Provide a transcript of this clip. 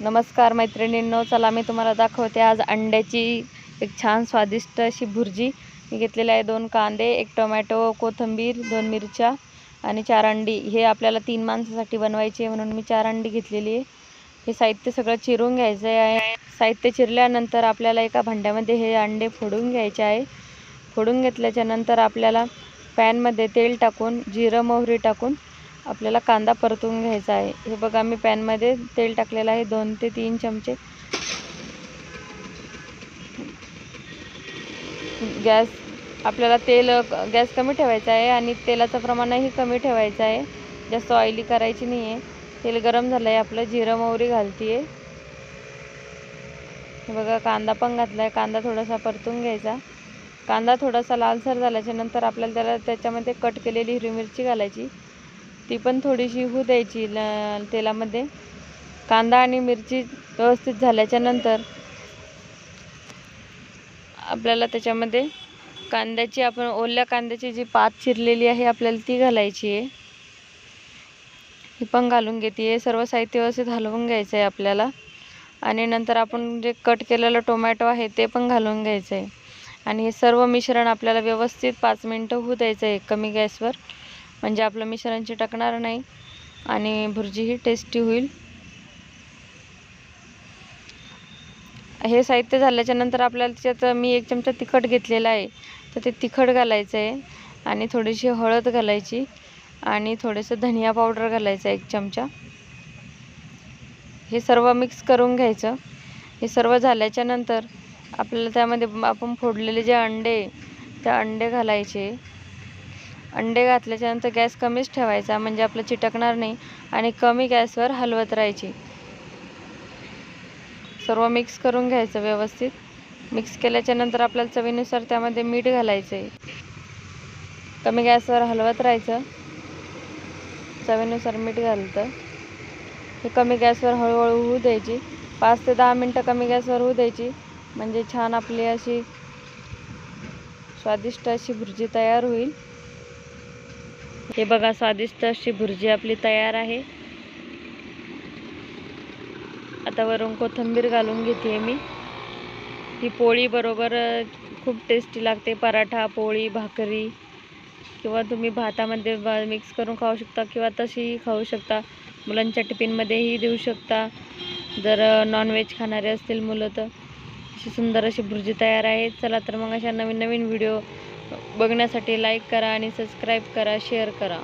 नमस्कार मैत्रिणींनो चला मी तुम्हाला दाखवते आज अंड्याची एक छान स्वादिष्ट अशी भुर्जी. मी घेतलेली आहे दोन कांदे एक टोमॅटो कोथिंबीर दोन मिरच्या आणि चार अंडी. हे आपल्याला तीन माणसासाठी बनवायची आहे म्हणून मी चार अंडी घेतलेली आहे. हे साहित्य सगळं चिरून घ्यायचं आहे. साहित्य चिरल्यानंतर आपल्याला एका भांड्यामध्ये हे अंडे फोडून घ्यायचे आहे. फोडून घेतल्याच्यानंतर आपल्याला पॅनमध्ये तेल टाकून जिरं मोहरी टाकून आपल्याला कांदा परतून घ्यायचा आहे. हे बघा मी पॅनमध्ये तेल टाकलेलं आहे दोन ते तीन चमचे. गॅस आपल्याला तेल गॅस कमी ठेवायचा आहे आणि तेलाचं प्रमाणही कमी ठेवायचं आहे. जास्त ऑइली करायची नाही आहे तेल गरम झालं आहे आपलं जिरं मोहरी घालते आहे हे बघा कांदा पण घातला आहे कांदा थोडासा परतून घ्यायचा. कांदा थोडासा लालसर झाल्याच्यानंतर आपल्याला त्याला त्याच्यामध्ये कट केलेली हिरवी मिरची घालायची. ती पण थोडीशी होऊ द्यायची ल तेलामध्ये. कांदा आणि मिरची व्यवस्थित झाल्याच्यानंतर आपल्याला त्याच्यामध्ये कांद्याची आपण ओल्या कांद्याची जी पात चिरलेली आहे आपल्याला ती घालायची आहे. ही पण घालून घेते. आहे सर्व साहित्य व्यवस्थित हलवून घ्यायचं आहे आपल्याला. आणि नंतर आपण जे कट केलेलं टोमॅटो आहे ते पण घालून घ्यायचं आहे आणि हे सर्व मिश्रण आपल्याला व्यवस्थित पाच मिनटं होऊ द्यायचं आहे कमी गॅसवर. म्हणजे आपलं मिश्रणची टाकणार नाही आणि भुर्जी ही टेस्टी होईल. हे साहित्य झाल्याच्यानंतर आपल्याला त्याच्यात मी एक चमचा तिखट घेतलेला आहे. तर ते तिखट घालायचं आहे आणि थोडीशी हळद घालायची आणि थोडंसं धनिया पावडर घालायचं एक चमचा. हे सर्व मिक्स करून घ्यायचं. हे सर्व झाल्याच्यानंतर आपल्याला त्यामध्ये आपण फोडलेले जे अंडे त्या अंडे घालायचे. अंडे घातल्याच्यानंतर गॅस कमीच ठेवायचा म्हणजे आपलं चिटकणार नाही आणि कमी गॅसवर हलवत राहायची. सर्व मिक्स करून घ्यायचं व्यवस्थित. मिक्स केल्याच्यानंतर आपल्याला चवीनुसार त्यामध्ये मीठ घालायचं आहे कमी गॅसवर हलवत राहायचं. चवीनुसार मीठ घालतं. हे कमी गॅसवर हळूहळू होऊ द्यायची. पाच ते दहा मिनटं कमी गॅसवर होऊ द्यायची. म्हणजे छान आपली अशी स्वादिष्ट अशी भुर्जी तयार होईल. हे बघा स्वादिष्ट अशी भुर्जी आपली तयार आहे. आता वरून कोथिंबीर घालून घेते मी. ही पोळी बरोबर खूप टेस्टी लागते. पराठा पोळी भाकरी किंवा तुम्ही भातामध्ये मिक्स करून खाऊ शकता किंवा तशीही खाऊ शकता. मुलांच्या टिफिनमध्येही देऊ शकता. जर नॉनव्हेज खाणारे असतील मुलं तर. अशी सुंदर अशी भुर्जी तयार आहे. चला तर मग अशा नवीन नवीन व्हिडिओ बघण्यासाठी लाईक करा आणि सबस्क्राईब करा शेअर करा.